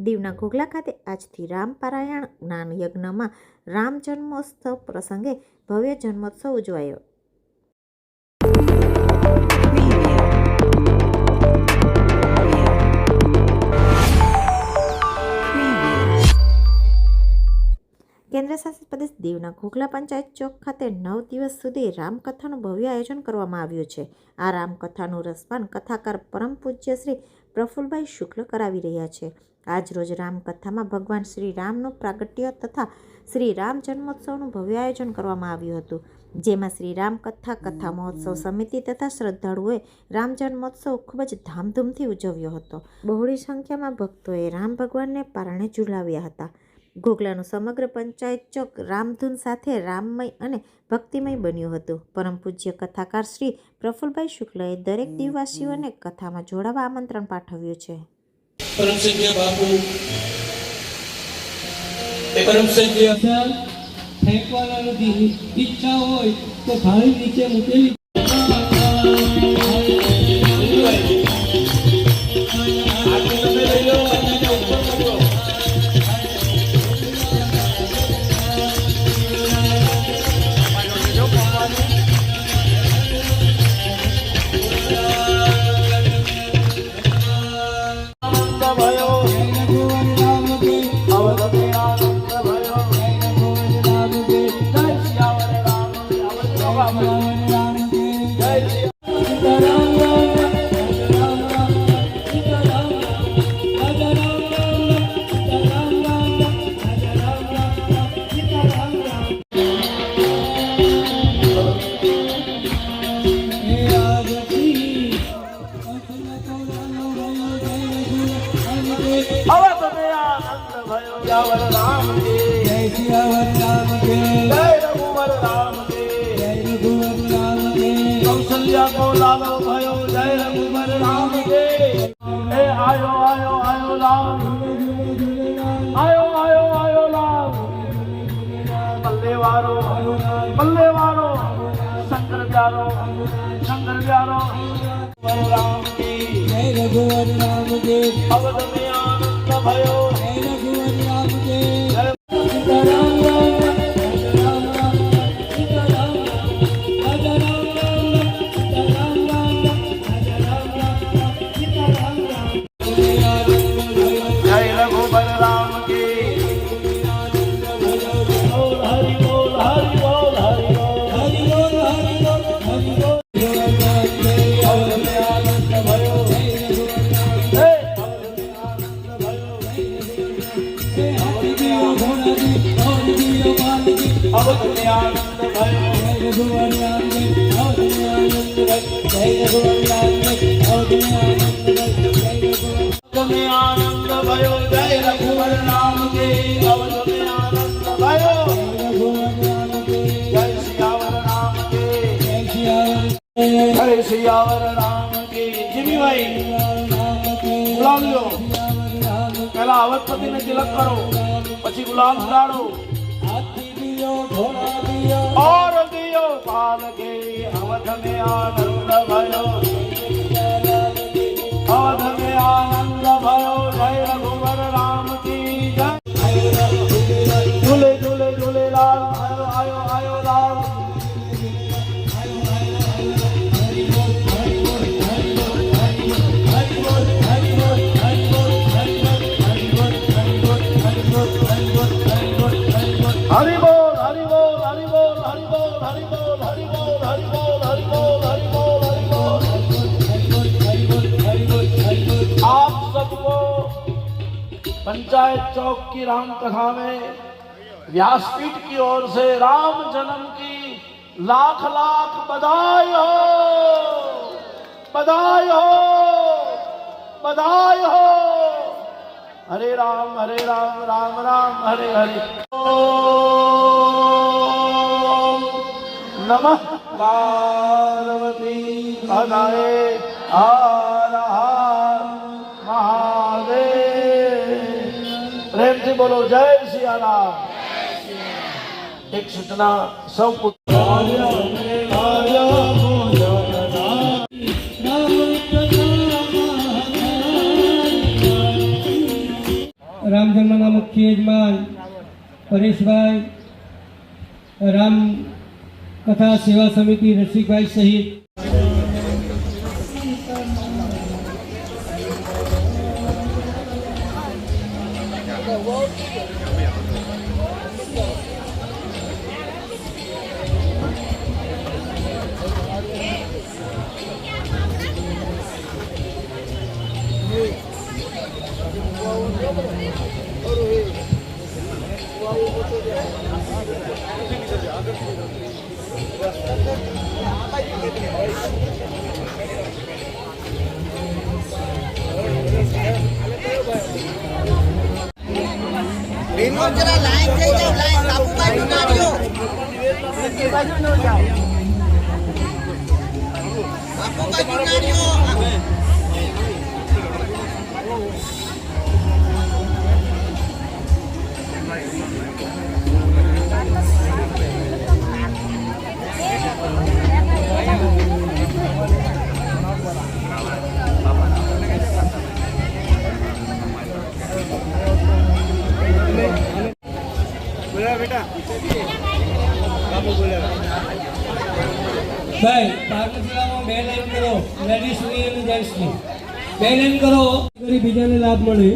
દીવના ઘોઘલા ખાતે આજથી રામપારાયણ જ્ઞાન યજ્ઞમાં રામ જન્મોત્સવ પ્રસંગે ભવ્ય જન્મોત્સવ ઉજવાયો. કેન્દ્ર શાસિત પ્રદેશ દીવના ઘોઘલા પંચાયત ચોક ખાતે નવ દિવસ સુધી રામકથાનું ભવ્ય આયોજન કરવામાં આવ્યું છે. આ રામકથાનું રસપાન કથાકાર પરમ પૂજ્ય શ્રી પ્રફુલભાઈ શુક્લ કરાવી રહ્યા છે. આજ રોજ રામકથામાં ભગવાન શ્રી રામનું પ્રાગટ્ય તથા શ્રી રામ જન્મોત્સવનું ભવ્ય આયોજન કરવામાં આવ્યું હતું. જેમાં શ્રી રામ કથા મહોત્સવ સમિતિ તથા શ્રદ્ધાળુઓએ રામ જન્મોત્સવ ખૂબ જ ધામધૂમથી ઉજવ્યો હતો. બહોળી સંખ્યામાં ભક્તોએ રામ ભગવાનને પારણે ઝુલાવ્યા હતા. ગોગલાનું સમગ્ર પંચાયત ચોક રામધૂન સાથે રામમય અને ભક્તિમય બન્યું હતું. પરમ પૂજ્ય કથાકાર શ્રી પ્રફુલભાઈ શુક્લએ દરેક દિવવાસીઓને કથામાં જોડાવા આમંત્રણ પાઠવ્યું છે. પરમ બાપુ. એ પરમ સંજય ફેંકવાના નથી ઈચ્છા હોય તો થાળી નીચે મૂકેલી. લાલો લાલો થયો જય રઘુબર રામ દે હે આયો આયો આયો લાવ આયો આયો આયો લાવ પલ્લે વારો પલ્લે વારો શંકર પ્યારો શંકર પ્યારો રામ જય રઘુવર રામ દે અવધ મે આનંદ ભયો જય રઘુવર રામ દે આનંદ ભયો જય રઘુવર નામ કે અવધમે શિયાવર નામ કે જય શિયાવર નામ કે જીમીભાઈ તિલક કરો પછી ગુલામ ઉડાડો ઓર દિયો પાલ કે અવધ મે આનંદ ભયો અવધ મે આનંદ ભયો चौक की राम कथा में व्यासपीठ की ओर से राम जन्म की लाख लाख बधाई हो। बधाई हो। बधाई हो। हरे राम हरे राम राम राम हरे हरे। नमः। पार्वती पदाए बोलो जय सिया राम एक सूचना सब पुत्र રામ જન્મના મુખ્ય યજમાન પરેશભાઈ રામ કથા સેવા સમિતિ રસિકભાઈ સહિત જરા લાઈન થઈ જાવ બાજુ નાખ્યો બાપુ બાજુ નાખ્યો ભાઈ પાર્વતી બે લાઈન કરો. લેડીઝની અને જેન્ટ્સની બે લાઈન કરો. કરી બીજાને લાભ મળે.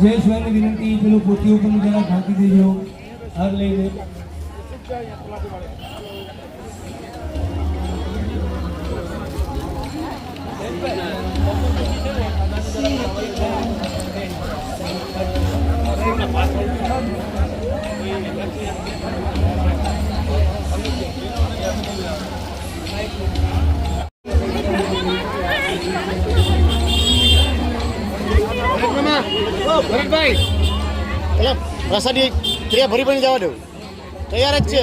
જયેશભાઈને વિનંતી પેલું પોતી ઉપર જરા ઢાંકી દેજો. હાર લઈને. ભરતભાઈ પ્રસાદી ક્રિયા ભરી ભરી જવા દઉં. તૈયાર જ છે.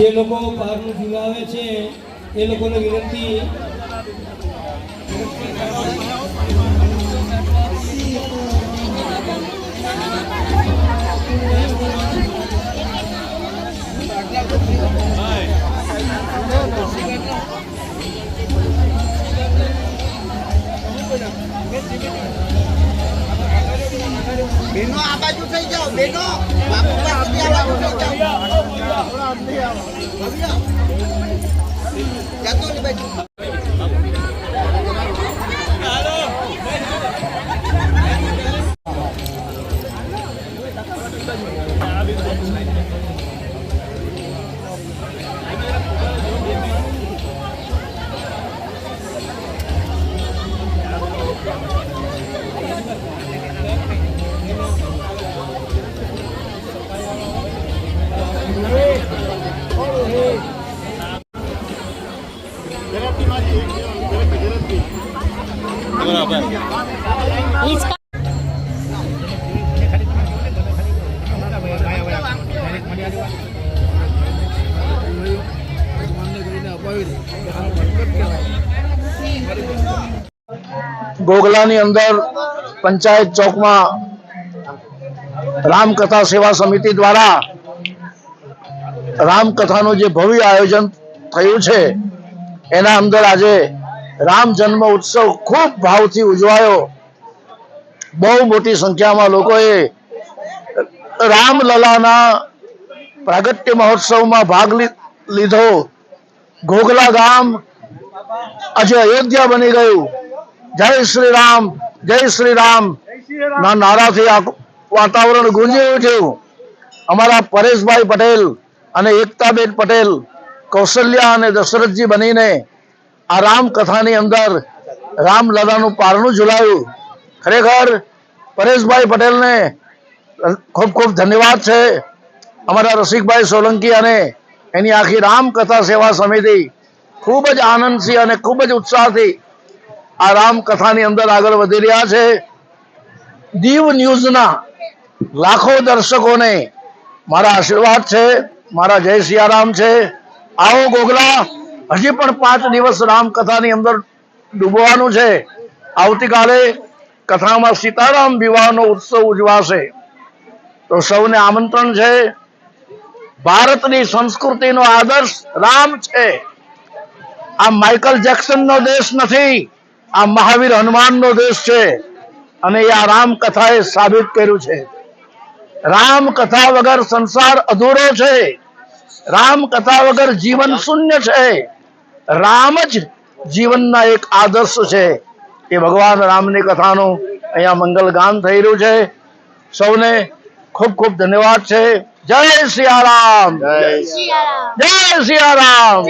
જે લોકો પારનું જીવાવે છે, એ લોકોને વિનંતી. બેનો, આ બાજુ થઈ જાઓ, બેનો. બાપુ આ બાજુ થઈ જાવ જતો ને બાજુ ગોગલાની અંદર પંચાયત ચોકમાં રામકથા સેવા સમિતિ દ્વારા રામકથાનું જે ભવ્ય આયોજન થયું છે, એના અંદર આજે રામ જન્મ ઉત્સવ ખૂબ ભાવથી ઉજવાયો. બહુ મોટી સંખ્યામાં લોકોએ રામલલાના પ્રાગટ્ય મહોત્સવમાં ભાગ લીધો. ઘોઘલા ગામ આજે અયોધ્યા બની ગયું. જય શ્રી રામ જય શ્રી રામ ના નારાથી વાતાવરણ ગુંજી ઉઠ્યું અમારા પરેશભાઈ પટેલ અને એકતાબેન પટેલ, કૌશલ્યા અને દશરથજી બનીને આ રામ કથાની અંદર રામલલાનું પારણું ઝુલાયું ખરેખર પરેશભાઈ પટેલને ખૂબ ખૂબ ધન્યવાદ છે. અમારા રસિકભાઈ સોલંકી અને એની આખી રામકથા સેવા સમિતિ ખૂબ જ આનંદથી અને ખૂબ જ ઉત્સાહથી આ રામકથાની અંદર આગળ વધી રહ્યા છે. દીવ ન્યૂઝના લાખો દર્શકોને મારા આશીર્વાદ છે, મારા જય સિયારામ છે. આવો ગોગલા, હજી પણ પાંચ દિવસ રામકથાની અંદર ડૂબવાનું છે. આવતીકાલે કથામાં સીતારામ વિવાહનો ઉત્સવ ઉજવાશે. તો સૌને આમંત્રણ છે. ભારતની સંસ્કૃતિનો આદર્શ રામ છે. આ માઇકલ જેક્સન નો દેશ નથી. આ મહાવીર હનુમાનનો દેશ છે અને આ રામ કથાએ સાબિત કર્યું છે. રામ કથા વગર સંસાર અધૂરો છે. રામ કથા વગર જીવન શૂન્ય છે. રામ જ જીવનના એક આદર્શ છે. એ ભગવાન રામની કથાનું અહીંયા મંગલ ગાન થઈ રહ્યું છે. સૌને ખૂબ ખૂબ ધન્યવાદ છે. જય સિયારામ. જય સિયારામ.